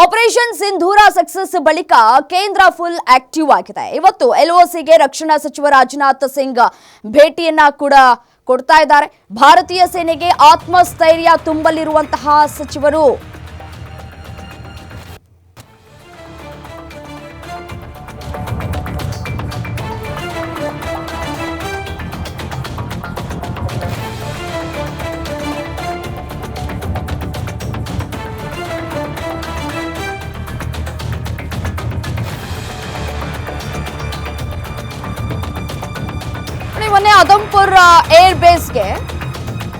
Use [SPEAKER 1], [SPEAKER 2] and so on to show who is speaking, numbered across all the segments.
[SPEAKER 1] Operation ಸಿಂಧೂರ success ಬಳಿಕ ಕೇಂದ್ರ full active ಆಗಿದೆ. ಇವತ್ತು ಎಲ್ಒಸಿಗೆ ರಕ್ಷಣಾ ಸಚಿವ ರಾಜನಾಥ್ ಸಿಂಗ್ ಭೇಟಿಯನ್ನ ಕೂಡ ಕೊಡ್ತಾ ಇದ್ದಾರೆ. ಭಾರತೀಯ ಸೇನೆಗೆ ಆತ್ಮಸ್ಥೈರ್ಯ ತುಂಬಲಿರುವಂತಹ ಸಚಿವರು ಏರ್ ಬೇಸ್ಗೆ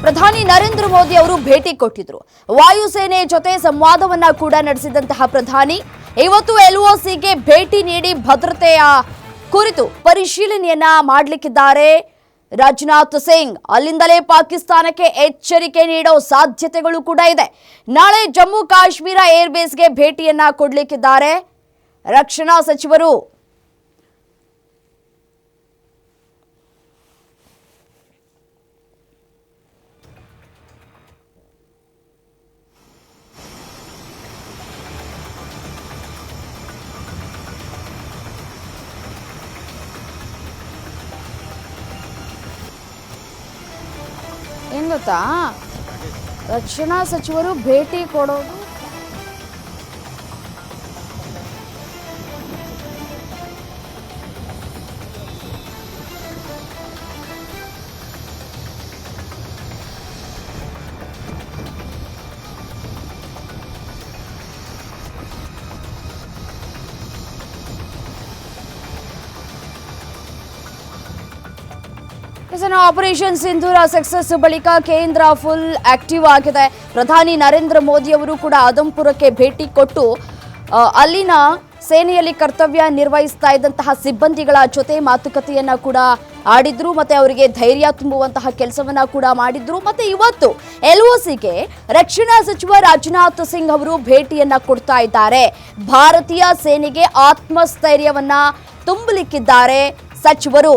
[SPEAKER 1] ಪ್ರಧಾನಿ ನರೇಂದ್ರ ಮೋದಿ ಅವರು ಭೇಟಿ ಕೊಟ್ಟಿದ್ರು. ವಾಯುಸೇನೆ ಜೊತೆ ಸಂವಾದವನ್ನ ಕೂಡ ನಡೆಸಿದಂತಹ ಪ್ರಧಾನಿ, ಇವತ್ತು ಎಲ್ಒಸಿಗೆ ಭೇಟಿ ನೀಡಿ ಭದ್ರತೆಯ ಕುರಿತು ಪರಿಶೀಲನೆಯನ್ನ ಮಾಡಲಿಕ್ಕಿದ್ದಾರೆ ರಾಜನಾಥ್ ಸಿಂಗ್. ಅಲ್ಲಿಂದಲೇ ಪಾಕಿಸ್ತಾನಕ್ಕೆ ಎಚ್ಚರಿಕೆ ನೀಡೋ ಸಾಧ್ಯತೆಗಳು ಕೂಡ ಇದೆ. ನಾಳೆ ಜಮ್ಮು ಕಾಶ್ಮೀರ ಏರ್ ಬೇಸ್ಗೆ ಭೇಟಿಯನ್ನ ಕೊಡಲಿಕ್ಕಿದ್ದಾರೆ. ರಕ್ಷಣಾ ಸಚಿವರು ಗೊತ್ತಾ ರಕ್ಷಣಾ ಸಚಿವರು ಭೇಟಿ ಕೊಡೋದು ಇನ್ನು ಆಪರೇಷನ್ ಸಿಂಧೂರ ಸಕ್ಸಸ್ ಬಳಿಕ ಕೇಂದ್ರ ಫುಲ್ ಆಕ್ಟಿವ್ ಆಗಿದೆ. ಪ್ರಧಾನಿ ನರೇಂದ್ರ ಮೋದಿ ಅವರು ಕೂಡ ಆದಂಪುರಕ್ಕೆ ಭೇಟಿ ಕೊಟ್ಟು ಅಲ್ಲಿನ ಸೇನೆಯಲ್ಲಿ ಕರ್ತವ್ಯ ನಿರ್ವಹಿಸ್ತಾ ಇದ್ದಂತಹ ಸಿಬ್ಬಂದಿಗಳ ಜೊತೆ ಮಾತುಕತೆಯನ್ನ ಕೂಡ ಆಡಿದ್ರು, ಮತ್ತೆ ಅವರಿಗೆ ಧೈರ್ಯ ತುಂಬುವಂತಹ ಕೆಲಸವನ್ನ ಕೂಡ ಮಾಡಿದ್ರು, ಮತ್ತೆ ಇವತ್ತು ಎಲ್ಒಸಿಗೆ ರಕ್ಷಣಾ ಸಚಿವ ರಾಜನಾಥ್ ಸಿಂಗ್ ಅವರು ಭೇಟಿಯನ್ನ ಕೊಡ್ತಾ ಇದ್ದಾರೆ. ಭಾರತೀಯ ಸೇನೆಗೆ ಆತ್ಮಸ್ಥೈರ್ಯವನ್ನ ತುಂಬಲಿಕ್ಕಿದ್ದಾರೆ ಸಚಿವರು.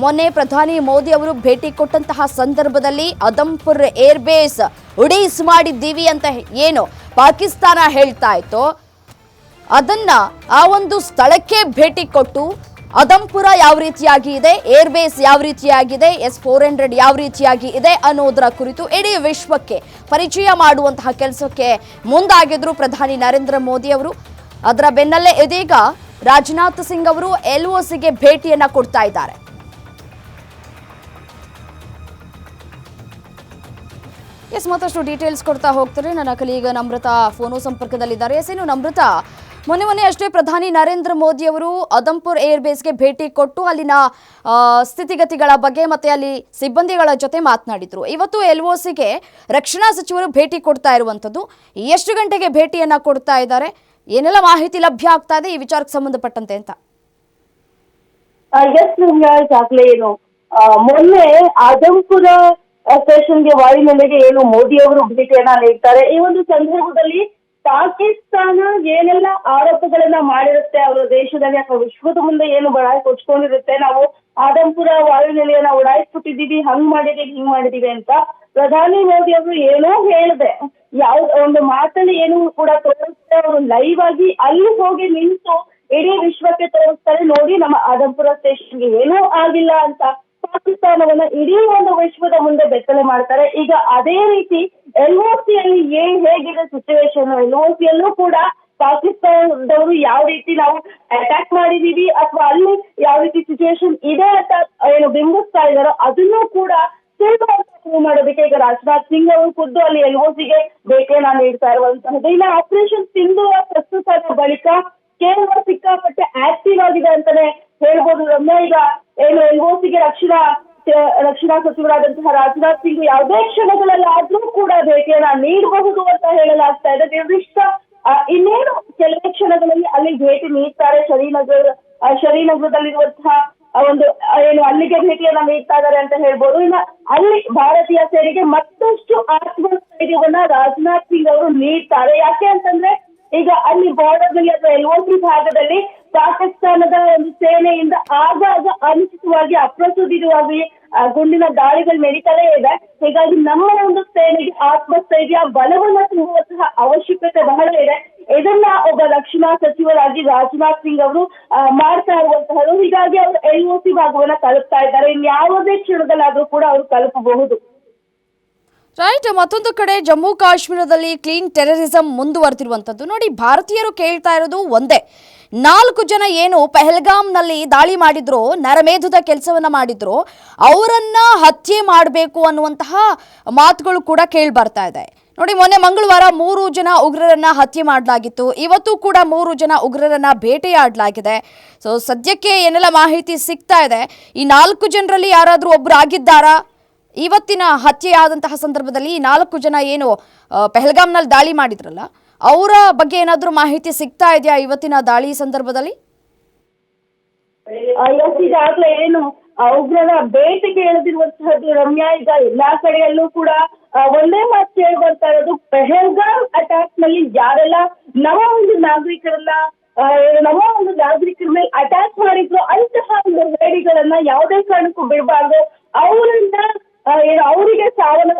[SPEAKER 1] ಮೊನ್ನೆ ಪ್ರಧಾನಿ ಮೋದಿ ಅವರು ಭೇಟಿ ಕೊಟ್ಟಂತಹ ಸಂದರ್ಭದಲ್ಲಿ ಅದಂಪುರ್ ಏರ್ ಬೇಸ್ ಉಡೀಸ್ ಮಾಡಿದ್ದೀವಿ ಅಂತ ಏನು ಪಾಕಿಸ್ತಾನ ಹೇಳ್ತಾ ಇತ್ತು. ಅದನ್ನ ಆ ಒಂದು ಸ್ಥಳಕ್ಕೆ ಭೇಟಿ ಕೊಟ್ಟು ಅದಂಪುರ ಯಾವ ರೀತಿಯಾಗಿ ಇದೆ ಏರ್ ಬೇಸ್ ಯಾವ ರೀತಿಯಾಗಿದೆ, ಎಸ್ ಫೋರ್ ಹಂಡ್ರೆಡ್ ಯಾವ ರೀತಿಯಾಗಿ ಇದೆ ಅನ್ನೋದರ ಕುರಿತು ಇಡೀ ವಿಶ್ವಕ್ಕೆ ಪರಿಚಯ ಮಾಡುವಂತಹ ಕೆಲಸಕ್ಕೆ ಮುಂದಾಗಿದ್ರು ಪ್ರಧಾನಿ ನರೇಂದ್ರ ಮೋದಿ ಅವರು. ಅದರ ಬೆನ್ನಲ್ಲೇ ಇದೀಗ ರಾಜನಾಥ್ ಸಿಂಗ್ ಅವರು ಎಲ್ಒಸಿಗೆ ಭೇಟಿಯನ್ನ ಕೊಡ್ತಾ ಇದ್ದಾರೆ. ಎಸ್, ಮತ್ತಷ್ಟು ಡೀಟೇಲ್ಸ್ ಕೊಡ್ತಾ ಹೋಗ್ತಾರೆ. ನನ್ನ ಕಲೀಗ ನಮ್ರತಾ ಫೋನು ಸಂಪರ್ಕದಲ್ಲಿದ್ದಾರೆ. ಎಸ್ ಏನು ನಮ್ರತಾ ಮೊನ್ನೆ ಮೊನ್ನೆ ಅಷ್ಟೇ ಪ್ರಧಾನಿ ನರೇಂದ್ರ ಮೋದಿ ಅವರು ಅದಂಪುರ್ ಏರ್ ಬೇಸ್ಗೆ ಭೇಟಿ ಕೊಟ್ಟು ಅಲ್ಲಿನ ಸ್ಥಿತಿಗತಿಗಳ ಬಗ್ಗೆ ಮತ್ತೆ ಅಲ್ಲಿ ಸಿಬ್ಬಂದಿಗಳ ಜೊತೆ ಮಾತನಾಡಿದ್ರು. ಇವತ್ತು ಎಲ್ ಸಿಗೆ ರಕ್ಷಣಾ ಸಚಿವರು ಭೇಟಿ ಕೊಡ್ತಾ ಇರುವಂಥದ್ದು. ಎಷ್ಟು ಗಂಟೆಗೆ ಭೇಟಿಯನ್ನ ಕೊಡ್ತಾ ಇದ್ದಾರೆ? ಏನೆಲ್ಲ ಮಾಹಿತಿ ಲಭ್ಯ ಆಗ್ತಾ ಇದೆ? ಈ ವಿಚಾರಕ್ಕೆ ಸಂಬಂಧಪಟ್ಟಂತೆ ಅಂತ.
[SPEAKER 2] ಮೊನ್ನೆ ಆದಂಪುರ ಸ್ಟೇಷನ್ಗೆ ವಾಯುನೆಲೆಗೆ ಏನು ಮೋದಿ ಅವರು ಭೇಟಿಯನ್ನ ನೀಡ್ತಾರೆ. ಈ ಒಂದು ಸಂದರ್ಭದಲ್ಲಿ ಪಾಕಿಸ್ತಾನ ಏನೆಲ್ಲ ಆರೋಪಗಳನ್ನ ಮಾಡಿರುತ್ತೆ, ಅವರ ದೇಶದಲ್ಲಿ ಅಥವಾ ವಿಶ್ವದ ಮುಂದೆ ಏನು ಬಳಕೆ ಕೊಚ್ಕೊಂಡಿರುತ್ತೆ, ನಾವು ಆದಂಪುರ ವಾಯುನೆಲೆಯನ್ನ ಉಡಾಯಿಸ್ಬಿಟ್ಟಿದ್ದೀವಿ, ಹಂಗ್ ಮಾಡಿದೀವಿ ಹಿಂಗ್ ಮಾಡಿದೀವಿ ಅಂತ ಪ್ರಧಾನಿ ಮೋದಿ ಅವರು ಏನೋ ಹೇಳಿದೆ. ಯಾವ, ಒಂದು ಮಾತಲ್ಲಿ ಏನು ಕೂಡ ತೋರಿಸ್ತಾರೆ ಅವರು ಲೈವ್ ಆಗಿ ಅಲ್ಲಿ ಹೋಗಿ ನಿಂತು ಇಡೀ ವಿಶ್ವಕ್ಕೆ ತೋರಿಸ್ತಾರೆ, ನೋಡಿ ನಮ್ಮ ಆದಂಪುರ ಸ್ಟೇಷನ್ಗೆ ಏನೂ ಆಗಿಲ್ಲ ಅಂತ. ಪಾಕಿಸ್ತಾನವನ್ನ ಇಡೀ ಒಂದು ವಿಶ್ವದ ಮುಂದೆ ಬೆತ್ತಲೆ ಮಾಡ್ತಾರೆ. ಈಗ ಅದೇ ರೀತಿ ಎಲ್ ಓ ಅಲ್ಲಿ ಏನ್ ಹೇಗಿದೆ ಸಿಚುವೇಶನ್ ಎಲ್ ಯಲ್ಲೂ ಕೂಡ ಪಾಕಿಸ್ತಾನದವರು ಯಾವ ರೀತಿ ನಾವು ಅಟ್ಯಾಕ್ ಮಾಡಿದೀವಿ ಅಥವಾ ಅಲ್ಲಿ ಯಾವ ರೀತಿ ಸಿಚುವೇಶನ್ ಇದೆ ಅಂತ ಏನು ಬಿಂಬಿಸ್ತಾ ಇದಾರೋ ಅದನ್ನೂ ಕೂಡ ಶುರು ಮಾಡೋದಕ್ಕೆ ಈಗ ರಾಜನಾಥ್ ಸಿಂಗ್ ಅವರು ಖುದ್ದು ಅಲ್ಲಿ ಎಲ್ ಸಿಗೆ ನಾನು ನೀಡ್ತಾ ಇರುವಂತಹದ್ದು ಇನ್ನು ಆಪರೇಷನ್ ಸಿಂಧು ಪ್ರಸ್ತುತ ಬಳಿಕ ಕೇಂದ್ರ ಸಿಕ್ಕಾಪಟ್ಟೆ ಆಕ್ಟಿವ್ ಆಗಿದೆ ಅಂತಾನೆ ಹೇಳ್ಬೋದು. ರಮ್ಯ ಈಗ ಏನು ಎಲ್ ಸಿಗೆ ರಕ್ಷಣಾ ರಕ್ಷಣಾ ಸಚಿವರಾದಂತಹ ರಾಜನಾಥ್ ಸಿಂಗ್ ಯಾವುದೇ ಕ್ಷಣಗಳಲ್ಲಾದ್ರೂ ಕೂಡ ಭೇಟಿಯನ್ನ ನೀಡಬಹುದು ಅಂತ ಹೇಳಲಾಗ್ತಾ ಇದೆ. ನಿರ್ದಿಷ್ಟ ಇನ್ನೇನು ಕೆಲವೇ ಕ್ಷಣಗಳಲ್ಲಿ ಅಲ್ಲಿ ಭೇಟಿ ನೀಡ್ತಾರೆ. ಶ್ರೀನಗರ ಶರೀನಗರದಲ್ಲಿರುವಂತಹ ಒಂದು ಏನು ಅಲ್ಲಿಗೆ ಭೇಟಿಯನ್ನ ನೀಡ್ತಾ ಇದ್ದಾರೆ ಅಂತ ಹೇಳ್ಬೋದು. ಇನ್ನ ಅಲ್ಲಿ ಭಾರತೀಯ ಸೇನೆಗೆ ಮತ್ತಷ್ಟು ಆತ್ಮಸ್ಥೈರ್ಯವನ್ನ ರಾಜನಾಥ್ ಸಿಂಗ್ ಅವರು ನೀಡ್ತಾರೆ. ಯಾಕೆ ಅಂತಂದ್ರೆ ಈಗ ಅಲ್ಲಿ ಬಾರ್ಡರ್ ಅಥವಾ ಎಲ್ಒಸಿ ಭಾಗದಲ್ಲಿ ಪಾಕಿಸ್ತಾನದ ಒಂದು ಸೇನೆಯಿಂದ ಆಗಾಗ ಅನುಚಿತವಾಗಿ ಅಪ್ರಚೋದಿತವಾಗಿ ಗುಂಡಿನ ದಾಳಿಗಳು ನಡೀತಾನೆ ಇದೆ. ಹೀಗಾಗಿ ನಮ್ಮ ಒಂದು ಸೇನೆಗೆ ಆತ್ಮಸ್ಥೈರ್ಯ, ಬಲವನ್ನ ತುಂಬುವಂತಹ ಅವಶ್ಯಕತೆ ಬಹಳ ಇದೆ. ಇದನ್ನ ಒಬ್ಬ ರಕ್ಷಣಾ ಸಚಿವರಾಗಿ ರಾಜನಾಥ್ ಸಿಂಗ್ ಅವರು ಮಾಡ್ತಾ ಇರುವಂತಹದ್ದು ಹೀಗಾಗಿ ಅವರು ಎಲ್ ಒ ಭಾಗವನ್ನ ತಲುಪ್ತಾ ಇದ್ದಾರೆ. ಇನ್ಯಾವುದೇ ಕ್ಷಣದಲ್ಲಾದ್ರೂ ಕೂಡ ಅವರು ತಲುಪಬಹುದು.
[SPEAKER 1] ರೈಟ್, ಮತ್ತೊಂದು ಕಡೆ ಜಮ್ಮು ಕಾಶ್ಮೀರದಲ್ಲಿ ಕ್ಲೀನ್ ಟೆರರಿಸಂ ಮುಂದುವರೆದಿರುವಂಥದ್ದು. ನೋಡಿ, ಭಾರತೀಯರು ಕೇಳ್ತಾ ಇರೋದು ಒಂದೇ. ನಾಲ್ಕು ಜನ ಏನು ಪೆಹಲ್ಗಾಮ್ನಲ್ಲಿ ದಾಳಿ ಮಾಡಿದ್ರು, ನರಮೇಧದ ಕೆಲಸವನ್ನ ಮಾಡಿದ್ರು, ಅವರನ್ನ ಹತ್ಯೆ ಮಾಡಬೇಕು ಅನ್ನುವಂತಹ ಮಾತುಗಳು ಕೂಡ ಕೇಳಿ ಬರ್ತಾ ಇದೆ. ನೋಡಿ, ಮೊನ್ನೆ ಮಂಗಳವಾರ ಮೂರು ಜನ ಉಗ್ರರನ್ನ ಹತ್ಯೆ ಮಾಡಲಾಗಿತ್ತು. ಇವತ್ತು ಕೂಡ ಮೂರು ಜನ ಉಗ್ರರನ್ನ ಭೇಟಿಯಾಡಲಾಗಿದೆ ಸೊ ಸದ್ಯಕ್ಕೆ ಏನೆಲ್ಲ ಮಾಹಿತಿ ಸಿಗ್ತಾ ಇದೆ? ಈ ನಾಲ್ಕು ಜನರಲ್ಲಿ ಯಾರಾದರೂ ಒಬ್ಬರು ಆಗಿದ್ದಾರಾ? ಇವತ್ತಿನ ಹತ್ಯೆ ಆದಂತಹ ಸಂದರ್ಭದಲ್ಲಿ ನಾಲ್ಕು ಜನ ಏನು ಪೆಹಲ್ಗಾಮ್ನಲ್ಲಿ ದಾಳಿ ಮಾಡಿದ್ರಲ್ಲ, ಅವರ ಬಗ್ಗೆ ಏನಾದರೂ ಮಾಹಿತಿ ಸಿಗ್ತಾ ಇದೆಯಾ ಇವತ್ತಿನ ದಾಳಿ ಸಂದರ್ಭದಲ್ಲಿ?
[SPEAKER 2] ಈಗಾಗಲೇ ಏನು ಉಗ್ರರ ಬೇಟೆಗೆ ಕೇಳದಿರುವಂತಹದ್ದು ರಮ್ಯಾ. ಈಗ ಎಲ್ಲಾ ಕಡೆಯಲ್ಲೂ ಕೂಡ ಒಂದೇ ಮಾತು ಕೇಳಿ ಬರ್ತಾ ಇರೋದು, ಪೆಹಲ್ಗಾಮ್ ಅಟ್ಯಾಕ್ನಲ್ಲಿ ಯಾರೆಲ್ಲ ನವ ಒಂದು ನಾಗರಿಕರನ್ನ ನಮ್ಮ ಒಂದು ನಾಗರಿಕರ ಮೇಲೆ ಅಟ್ಯಾಕ್ ಮಾಡಿದ್ರು, ಅಂತಹ ಒಂದು ಹೇಳಿಗಳನ್ನ ಯಾವುದೇ ಕಾರಣಕ್ಕೂ ಬಿಡಬಾರ್ದು. ಅವರನ್ನ ಅವರಿಗೆ ಸಾವನ್ನ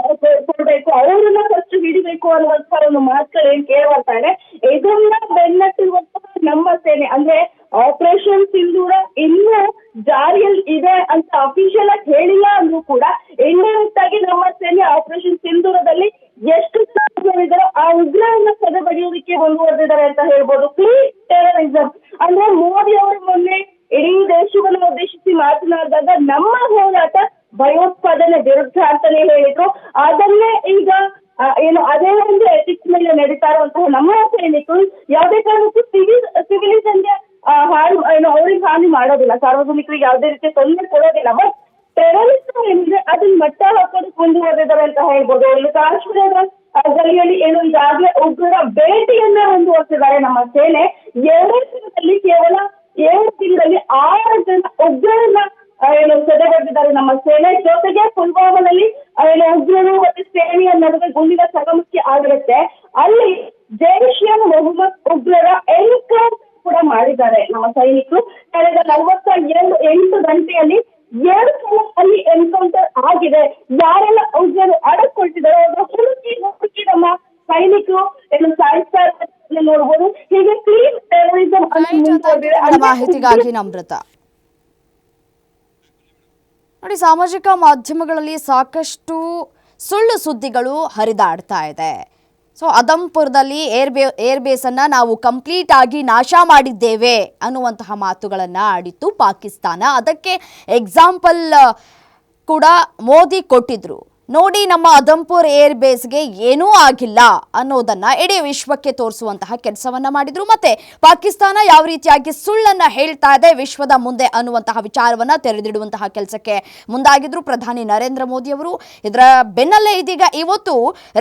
[SPEAKER 2] ಕೊಡ್ಬೇಕು. ಅವರನ್ನ ಫಸ್ಟ್ ಹಿಡಿಬೇಕು ಅನ್ನುವಂತಹ ಒಂದು ಮಾತುಗಳು ಏನ್ ಕೇಳಿ ಬರ್ತಾ ಇದೆ ಇದನ್ನ ಬೆನ್ನಟ್ಟಿರುವಂತಹ ನಮ್ಮ ಸೇನೆ. ಅಂದ್ರೆ ಆಪರೇಷನ್ ಸಿಂಧೂರ ಇನ್ನೂ ಜಾರಿಯಲ್ಲಿ ಇದೆ ಅಂತ ಅಫಿಷಿಯಲ್ ಆಗಿ ಹೇಳಿಲ್ಲ ಅಂದ್ರೂ ಕೂಡ ಇಂಡೈರೆಕ್ಟ್ ಆಗಿ ನಮ್ಮ ಸೇನೆ ಆಪರೇಷನ್ ಸಿಂಧೂರದಲ್ಲಿ ಎಷ್ಟು ಇದ್ದಾರೋ ಆ ಉಗ್ರರನ್ನ ಸದೆ ಬಡಿಯೋದಕ್ಕೆ ಮುಂದುವರೆದಿದ್ದಾರೆ ಅಂತ ಹೇಳ್ಬೋದು. ಕ್ಲೀನ್ ಟೆರರಿಸಂ ಅಂದ್ರೆ ಮೋದಿ ಅವರು ಮೊನ್ನೆ ಇಡೀ ದೇಶವನ್ನು ಉದ್ದೇಶಿಸಿ ಮಾತನಾಡಿದಾಗ ನಮ್ಮ ಹೋರಾಟ ಭಯೋತ್ಪಾದನೆ ವಿರುದ್ಧ ಅಂತಾನೆ ಹೇಳಿದ್ರು. ಅದನ್ನೇ ಈಗ ಏನು ಅದೇ ಒಂದು ಎಥಿಕ್ಸ್ ಮೇಲೆ ನಡೀತಾ ಇರುವಂತಹ ನಮ್ಮ ಸೈನಿಕರು ಯಾವುದೇ ಕಾರಣಕ್ಕೂ ಸಿವಿಲ್ ಸಿವಿಲಿಸನ್ಗೆ ಹಾಳು, ಏನು ಅವ್ರಿಗೆ ಹಾನಿ ಮಾಡೋದಿಲ್ಲ. ಸಾರ್ವಜನಿಕರಿಗೆ ಯಾವುದೇ ರೀತಿ ತೊಂದರೆ ಕೊಡೋದಿಲ್ಲ. ಬಟ್ ಟೆರರಿಸ್ಟ್ ಏನಿದೆ ಅದನ್ನ ಮಟ್ಟ ಹಾಕೋದಕ್ಕೆ ಮುಂದುವರೆದಿದ್ದಾರೆ ಅಂತ ಹೇಳ್ಬೋದು. ಇಲ್ಲಿ ಕಾಶ್ಮೀರದ ಗಲಿಯಲ್ಲಿ ಏನು ಈಗಾಗಲೇ ಉಗ್ರರ ಭೇಟಿಯನ್ನ ಮುಂದುವರೆಸಿದ್ದಾರೆ ನಮ್ಮ ಸೇನೆ. ಎರಡು ದಿನದಲ್ಲಿ ಕೇವಲ ಏಳು ತಿಂಗಳಲ್ಲಿ ಆರು ಜನ ಉಗ್ರರನ್ನ ಏನು ಸೆದೆಬಡಿದಿದ್ದಾರೆ ನಮ್ಮ ಸೇನೆ ಜೊತೆಗೆ ಪುಲ್ವಾಮಾದಲ್ಲಿ ಏನು ಉಗ್ರರು ಮತ್ತೆ ಸೇನೆಯ ನಡುವೆ ಗುಂಡಿನ ಚಕಮಕಿ ಆಗಿರುತ್ತೆ ಅಲ್ಲಿ ಜೈಷ್ ಎ ಮೊಹಮ್ಮದ್ ಉಗ್ರರ ಎನ್ಕೌಂಟರ್ ಕೂಡ ಮಾಡಿದ್ದಾರೆ. ನಮ್ಮ ಸೈನಿಕರು ಕಳೆದ ನಲವತ್ತ ಎರಡು ಎಂಟು ಗಂಟೆಯಲ್ಲಿ ಎರಡು ಸಲ ಅಲ್ಲಿ ಎನ್ಕೌಂಟರ್ ಆಗಿದೆ. ಯಾರೆಲ್ಲ ಉಗ್ರರು ಅಡಕೊಳ್ತಿದ್ದಾರೆ ಅವರು ಹುಡುಕಿ ಹುಡುಕಿ ನಮ್ಮ ಸೈನಿಕರು ಏನು ಸಾಯಿಸ್ತಾ ನೋಡಬಹುದು ನೋಡ್ಬೋದು. ಹೀಗೆ ಕ್ಲೀನ್ ಟೆರರಿಸಂ
[SPEAKER 1] ಮಾಹಿತಿಗಾಗಿ ನಮ್ರತ. ನೋಡಿ, ಸಾಮಾಜಿಕ ಮಾಧ್ಯಮಗಳಲ್ಲಿ ಸಾಕಷ್ಟು ಸುಳ್ಳು ಸುದ್ದಿಗಳು ಹರಿದಾಡ್ತಾ ಇದೆ. ಸೊ ಅದಂಪುರದಲ್ಲಿ ಏರ್ ಬೇ ನಾವು ಕಂಪ್ಲೀಟ್ ಆಗಿ ನಾಶ ಮಾಡಿದ್ದೇವೆ ಅನ್ನುವಂತಹ ಮಾತುಗಳನ್ನು ಆಡಿತ್ತು ಪಾಕಿಸ್ತಾನ. ಅದಕ್ಕೆ ಎಕ್ಸಾಂಪಲ್, ಕೂಡ ಮೋದಿ ಕೊಟ್ಟಿದ್ರು. ನೋಡಿ ನಮ್ಮ ಅದಂಪುರ್ ಏರ್ ಬೇಸ್ಗೆ ಏನೂ ಆಗಿಲ್ಲ ಅನ್ನೋದನ್ನ ಇಡೀ ವಿಶ್ವಕ್ಕೆ ತೋರಿಸುವಂತಹ ಕೆಲಸವನ್ನ ಮಾಡಿದ್ರು. ಮತ್ತೆ ಪಾಕಿಸ್ತಾನ ಯಾವ ರೀತಿಯಾಗಿ ಸುಳ್ಳನ್ನ ಹೇಳ್ತಾ ಇದೆ ವಿಶ್ವದ ಮುಂದೆ ಅನ್ನುವಂತಹ ವಿಚಾರವನ್ನ ತೆರೆದಿಡುವಂತಹ ಕೆಲಸಕ್ಕೆ ಮುಂದಾಗಿದ್ರು ಪ್ರಧಾನಿ ನರೇಂದ್ರ ಮೋದಿ ಅವರು. ಇದರ ಬೆನ್ನಲ್ಲೇ ಇದೀಗ ಇವತ್ತು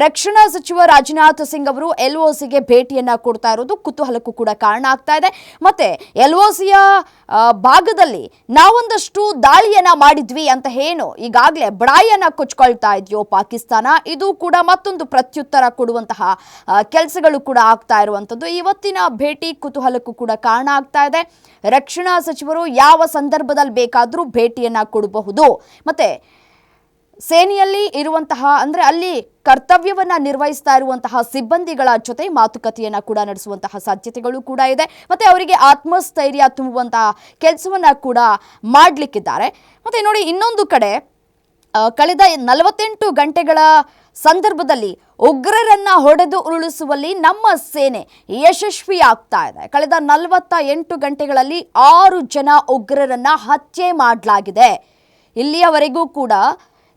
[SPEAKER 1] ರಕ್ಷಣಾ ಸಚಿವ ರಾಜನಾಥ್ ಸಿಂಗ್ ಅವರು ಎಲ್ ಒ ಸಿಗೆ ಭೇಟಿಯನ್ನ ಕೊಡ್ತಾ ಇರೋದು ಕುತೂಹಲಕ್ಕೂ ಕೂಡ ಕಾರಣ ಆಗ್ತಾ ಇದೆ. ಮತ್ತೆ ಎಲ್ ಒ ಸಿಯ ಭಾಗದಲ್ಲಿ ನಾವೊಂದಷ್ಟು ದಾಳಿಯನ್ನ ಮಾಡಿದ್ವಿ ಅಂತ ಏನು ಈಗಾಗಲೇ ಬಡಾಯಿಯನ್ನ ಕೊಚ್ಕೊಳ್ತಾ ಇದೆಯೋ ಪಾಕಿಸ್ತಾನ, ಇದು ಕೂಡ ಮತ್ತೊಂದು ಪ್ರತ್ಯುತ್ತರ ಕೊಡುವಂತಹ ಕೆಲಸಗಳು ಕೂಡ ಆಗ್ತಾ ಇರುವಂಥದ್ದು. ಇವತ್ತಿನ ಭೇಟಿ ಕುತೂಹಲಕ್ಕೂ ಕೂಡ ಕಾರಣ ಆಗ್ತಾ ಇದೆ. ರಕ್ಷಣಾ ಸಚಿವರು ಯಾವ ಸಂದರ್ಭದಲ್ಲಿ ಬೇಕಾದರೂ ಭೇಟಿಯನ್ನ ಕೊಡಬಹುದು. ಮತ್ತೆ, ಸೇನೆಯಲ್ಲಿ ಇರುವಂತಹ, ಅಂದ್ರೆ ಅಲ್ಲಿ ಕರ್ತವ್ಯವನ್ನ ನಿರ್ವಹಿಸ್ತಾ ಇರುವಂತಹ ಸಿಬ್ಬಂದಿಗಳ ಜೊತೆ ಮಾತುಕತೆಯನ್ನ ಕೂಡ ನಡೆಸುವಂತಹ ಸಾಧ್ಯತೆಗಳು ಕೂಡ ಇದೆ. ಮತ್ತೆ, ಅವರಿಗೆ ಆತ್ಮಸ್ಥೈರ್ಯ ತುಂಬುವಂತಹ ಕೆಲಸವನ್ನ ಕೂಡ ಮಾಡಲಿಕ್ಕಿದ್ದಾರೆ. ಮತ್ತೆ ನೋಡಿ, ಇನ್ನೊಂದು ಕಡೆ ಕಳೆದ ನಲವತ್ತೆಂಟು ಗಂಟೆಗಳ ಸಂದರ್ಭದಲ್ಲಿ ಉಗ್ರರನ್ನ ಹೊಡೆದು ಉರುಳಿಸುವಲ್ಲಿ ನಮ್ಮ ಸೇನೆ ಯಶಸ್ವಿಯಾಗ್ತಾ ಇದೆ. ಕಳೆದ ನಲವತ್ತ ಎಂಟು ಗಂಟೆಗಳಲ್ಲಿ ಆರು ಜನ ಉಗ್ರರನ್ನ ಹತ್ಯೆ ಮಾಡಲಾಗಿದೆ. ಇಲ್ಲಿಯವರೆಗೂ ಕೂಡ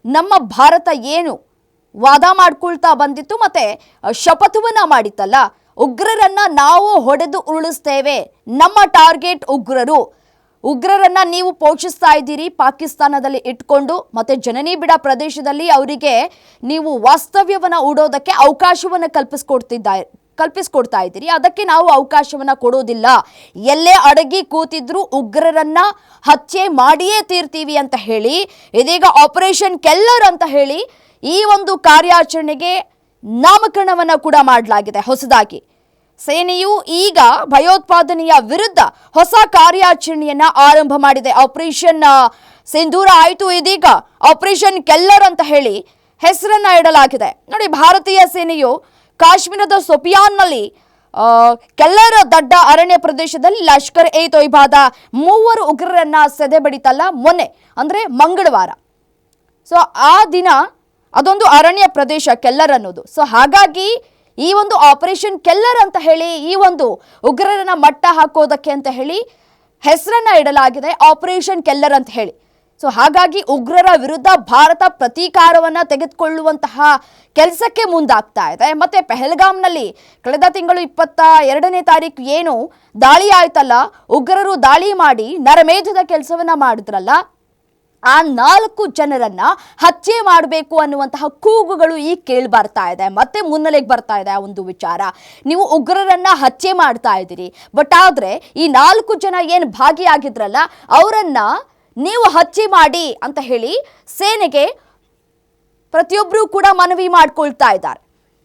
[SPEAKER 1] ನಮ್ಮ ಭಾರತ ಏನು ವಾದ ಮಾಡ್ಕೊಳ್ತಾ ಬಂದಿತ್ತು ಮತ್ತೆ ಶಪಥವನ್ನ ಮಾಡಿತ್ತಲ್ಲ? ಉಗ್ರರನ್ನ ನಾವು ಹೊಡೆದು ಉರುಳಿಸ್ತೇವೆ. ನಮ್ಮ ಟಾರ್ಗೆಟ್ ಉಗ್ರರು. ಉಗ್ರರನ್ನ ನೀವು ಪೋಷಿಸ್ತಾ ಇದ್ದೀರಿ, ಪಾಕಿಸ್ತಾನದಲ್ಲಿ ಇಟ್ಕೊಂಡು, ಮತ್ತೆ ಜನನಿ ಬಿಡ ಪ್ರದೇಶದಲ್ಲಿ ಅವರಿಗೆ ನೀವು ವಾಸ್ತವ್ಯವನ್ನ ಹೂಡೋದಕ್ಕೆ ಅವಕಾಶವನ್ನು ಕಲ್ಪಿಸ್ಕೊಡ್ತಿದ್ದ, ಕಲ್ಪಿಸ್ಕೊಡ್ತಾ ಇದ್ದೀರಿ. ಅದಕ್ಕೆ ನಾವು ಅವಕಾಶವನ್ನ ಕೊಡೋದಿಲ್ಲ. ಎಲ್ಲೇ ಅಡಗಿ ಕೂತಿದ್ರು ಉಗ್ರರನ್ನ ಹತ್ಯೆ ಮಾಡಿಯೇ ತೀರ್ತೀವಿ ಅಂತ ಹೇಳಿ, ಇದೀಗ ಆಪರೇಷನ್ ಕೆಲ್ಲರ್ ಅಂತ ಹೇಳಿ ಈ ಒಂದು ಕಾರ್ಯಾಚರಣೆಗೆ ನಾಮಕರಣವನ್ನ ಕೂಡ ಮಾಡಲಾಗಿದೆ ಹೊಸದಾಗಿ. ಸೇನೆಯು ಈಗ ಭಯೋತ್ಪಾದನೆಯ ವಿರುದ್ಧ ಹೊಸ ಕಾರ್ಯಾಚರಣೆಯನ್ನ ಆರಂಭ ಮಾಡಿದೆ. ಆಪರೇಷನ್ ಸಿಂಧೂರ ಆಯಿತು ಇದೀಗ. ಆಪರೇಷನ್ ಕೆಲ್ಲರ್ ಅಂತ ಹೇಳಿ ಹೆಸರನ್ನ ಇಡಲಾಗಿದೆ. ನೋಡಿ, ಭಾರತೀಯ ಸೇನೆಯು ಕಾಶ್ಮೀರದ ಸೊಪಿಯಾನ್ನಲ್ಲಿ ಕೆಲ್ಲರ ದಡ್ಡ ಅರಣ್ಯ ಪ್ರದೇಶದಲ್ಲಿ ಲಷ್ಕರ್ ಎ ತೊಯ್ಬಾದ ಮೂವರು ಉಗ್ರರನ್ನ ಸೆದೆಬಡಿತಲ್ಲ ಮೊನ್ನೆ, ಅಂದ್ರೆ ಮಂಗಳವಾರ. ಸೊ ಆ ದಿನ ಅದೊಂದು ಅರಣ್ಯ ಪ್ರದೇಶ ಕೆಲ್ಲರ್ ಅನ್ನೋದು. ಸೊ ಹಾಗಾಗಿ ಈ ಒಂದು ಆಪರೇಷನ್ ಕೆಲ್ಲರ್ ಅಂತ ಹೇಳಿ, ಈ ಒಂದು ಉಗ್ರರನ್ನ ಮಟ್ಟ ಹಾಕೋದಕ್ಕೆ ಅಂತ ಹೇಳಿ ಹೆಸರನ್ನ ಇಡಲಾಗಿದೆ ಆಪರೇಷನ್ ಕೆಲ್ಲರ್ ಅಂತ ಹೇಳಿ. ಸೊ ಹಾಗಾಗಿ ಉಗ್ರರ ವಿರುದ್ಧ ಭಾರತ ಪ್ರತೀಕಾರವನ್ನ ತೆಗೆದುಕೊಳ್ಳುವಂತಹ ಕೆಲಸಕ್ಕೆ ಮುಂದಾಗ್ತಾ ಇದೆ. ಮತ್ತೆ ಪೆಹಲ್ಗಾಮ್ನಲ್ಲಿ ಕಳೆದ ತಿಂಗಳು ಇಪ್ಪತ್ತ ಎರಡನೇ ತಾರೀಕು ಏನು ದಾಳಿ ಆಯ್ತಲ್ಲ, ಉಗ್ರರು ದಾಳಿ ಮಾಡಿ ನರಮೇಧದ ಕೆಲಸವನ್ನ ಮಾಡಿದ್ರಲ್ಲ ಆ ನಾಲ್ಕು ಜನರನ್ನ ಹತ್ಯೆ ಮಾಡಬೇಕು ಅನ್ನುವಂತಹ ಕೂಗುಗಳು ಈ ಕೇಳಿ ಬರ್ತಾ ಇದೆ. ಮತ್ತೆ ಮುನ್ನೆಲೆಗೆ ಬರ್ತಾ ಇದೆ ಆ ಒಂದು ವಿಚಾರ. ನೀವು ಉಗ್ರರನ್ನ ಹತ್ಯೆ ಮಾಡ್ತಾ ಇದ್ದೀರಿ. ಬಟ್ ಆದ್ರೆ ಈ ನಾಲ್ಕು ಜನ ಏನು ಭಾಗಿಯಾಗಿದ್ರಲ್ಲ, ಅವರನ್ನ ನೀವು ಹತ್ಯೆ ಮಾಡಿ ಅಂತ ಹೇಳಿ ಸೇನೆಗೆ ಪ್ರತಿಯೊಬ್ಬರೂ ಕೂಡ ಮನವಿ ಮಾಡ್ಕೊಳ್ತಾ ಇದ್ದಾರೆ.